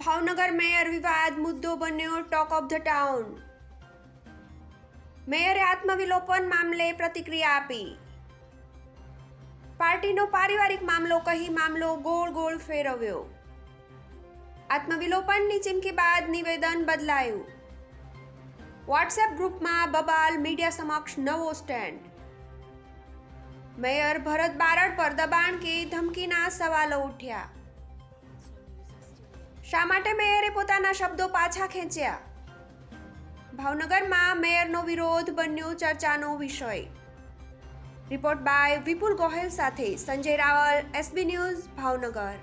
Bhavnagar mayor વિવાદ મુદ્દો બન્યો ટોક ઓફ ધ ટાઉન મેયરે આત્મવિલોપન મામલે પ્રતિક્રિયા આપી. પાર્ટીનો પારિવારિક મામલો કહી મામલો ગોળ ગોળ ફેરવ્યો. આત્મવિલોપનની ચીમકી બાદ નિવેદન બદલાયું. વોટ્સએપ ગ્રુપમાં બબાલ મીડિયા સમક્ષ નવો સ્ટેન્ડ. મેયર ભરત બારડ પર દબાણ કે ધમકીના સવાલો ઉઠ્યા. શા માટે મેયરે પોતાના શબ્દો પાછા ખેંચ્યા? ભાવનગરમાં મેયરનો વિરોધ બન્યો ચર્ચાનો વિષય. રિપોર્ટ બાય વિપુલ ગોહેલ સાથે સંજય રાવલ, એસબી ન્યૂઝ, ભાવનગર.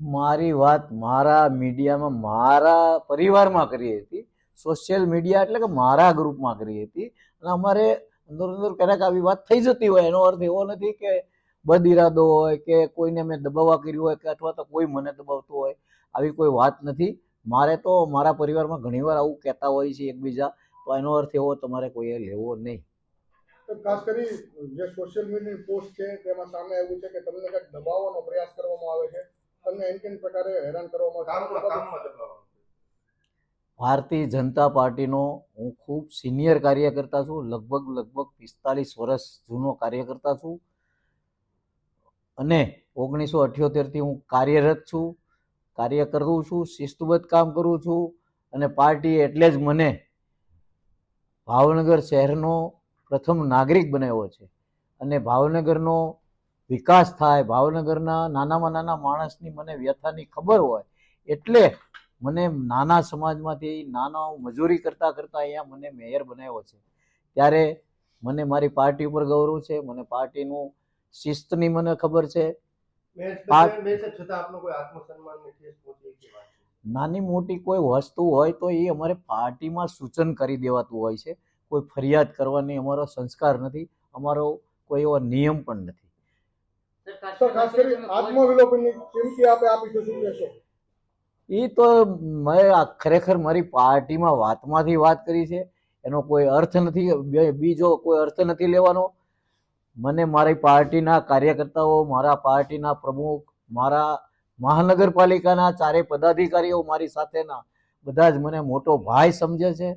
મારી વાત મારા મીડિયામાં મારા પરિવારમાં કરી હતી. સોશિયલ મીડિયા એટલે કે મારા ગ્રુપમાં કરી હતી. અને અમારે અંદર અંદર ક્યારેક આવી વાત થઈ જતી હોય, એનો અર્થ એવો નથી કે બદ ઇરાદો હોય કે કોઈને મેં દબાવવા કર્યું હોય કે અથવા તો કોઈ મને દબાવતું હોય આવી કોઈ વાત નથી. મારે તો મારા પરિવારમાં ઘણીવાર આવું કહેતા હોય છે એકબીજા તો એનો અર્થ એવો તમારે કોઈએ લેવો નહીં. ખાસ કરી જે સોશિયલ મીડિયાની પોસ્ટ છે તેમાં સામે આવ્યું છે કે તમને કંઈક દબાવવાનો પ્રયાસ કરવામાં આવે છે તમને એન કેન પ્રકારે હેરાન કરવામાં આવે ભારતીય જનતા પાર્ટીનો હું ખૂબ સિનિયર કાર્યકર્તા છું લગભગ લગભગ પિસ્તાલીસ વર્ષ જૂનો કાર્યકર્તા છું. અને ઓગણીસો અઠ્યોતેરથી હું કાર્યરત છું, કાર્ય કરું છું, શિસ્તબદ્ધ કામ કરું છું અને પાર્ટી એટલે જ મને ભાવનગર શહેરનો પ્રથમ નાગરિક બનાવ્યો છે. અને ભાવનગરનો વિકાસ થાય, ભાવનગરના નાનામાં નાના માણસની મને વ્યથાની ખબર હોય, એટલે મને નાના સમાજમાંથી નાના મજૂરી કરતાં કરતાં અહીંયા મને મેયર બનાવ્યો છે. ત્યારે મને મારી પાર્ટી ઉપર ગૌરવ છે, મને પાર્ટીનું શિસ્તની મને ખબર છે. નાની મોટી કોઈ વસ્તુ હોય તો એ અમારે પાર્ટીમાં સૂચન કરી દેવાતું હોય છે. કોઈ ફરિયાદ કરવાની અમારો સંસ્કાર નથી. અમારો કોઈ એવો નિયમ પણ નથી. એ તો મેં આ ખરેખર મારી પાર્ટીમાં વાતમાંથી વાત કરી છે. એનો કોઈ અર્થ નથી. બે- બીજો કોઈ અર્થ નથી લેવાનો. મને મારી પાર્ટીના કાર્યકર્તાઓ મારા પાર્ટીના પ્રમુખ મારા મહાનગરપાલિકાના ચારે પદાધિકારીઓ મારી સાથેના બધા જ મને મોટો ભાઈ સમજે છે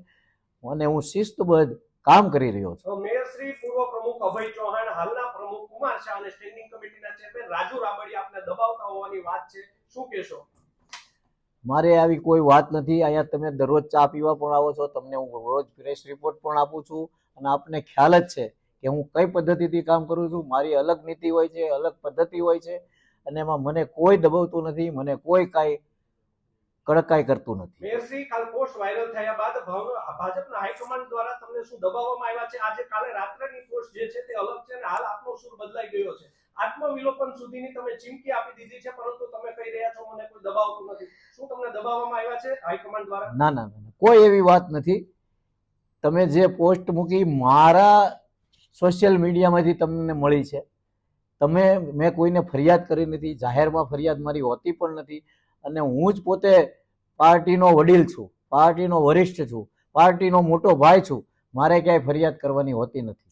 અને હું શિસ્તબદ્ધ કામ કરી રહ્યો છું. મેયર શ્રી પૂર્વ પ્રમુખ અભય ચૌહાણ હાલના પ્રમુખ કુમાર શાહ અને સ્ટેન્ડિંગ કમિટીના ચેરમેન રાજુ રાબડિયા આપને દબાવતા હોવાની વાત છે. શું કહેશો? મારે આવી કોઈ વાત નથી. અહીંયા તમે દરરોજ ચા પીવા પણ આવો છો. તમને હું રોજ ફ્રેશ રિપોર્ટ પણ આપું છું અને આપને ખ્યાલ જ છે કે હું કઈ પદ્ધતિથી કામ કરું છું મારી અલગ નીતિ હોય છે અલગ પદ્ધતિ હોય છે અને એમાં મને કોઈ દબાવતું નથી મને કોઈ કાંઈ કડકાઈ કરતું નથી. મેરસી કાલ પોસ્ટ વાયરલ થયા બાદ ભાજપના હાઈકમાન્ડ દ્વારા તમને શું દબાવવામાં આવ્યા છે? આજે કાલે રાત્રેની પોસ્ટ જે છે તે અલગ છે અને હાલ આપનો સુર બદલાઈ ગયો છે. આત્મવિલોપન સુધીની તમે ચીમકી આપી દીધી છે પરંતુ તમે કહી રહ્યા છો મને કોઈ દબાવતું નથી. શું તમને દબાવવામાં આવ્યા છે હાઈકમાન્ડ દ્વારા? ના ના. કોઈ એવી વાત નથી. તમે જે પોસ્ટ મૂકી મારા સોશિયલ મીડિયામાંથી તમને મળી છે. તમે, મેં કોઈને ફરિયાદ કરી નથી, જાહેરમાં ફરિયાદ મારી હોતી પણ નથી અને હું જ પોતે પાર્ટીનો વડીલ છું, પાર્ટીનો વરિષ્ઠ છું, પાર્ટીનો મોટો ભાઈ છું, મારે ક્યાંય ફરિયાદ કરવાની હોતી નથી.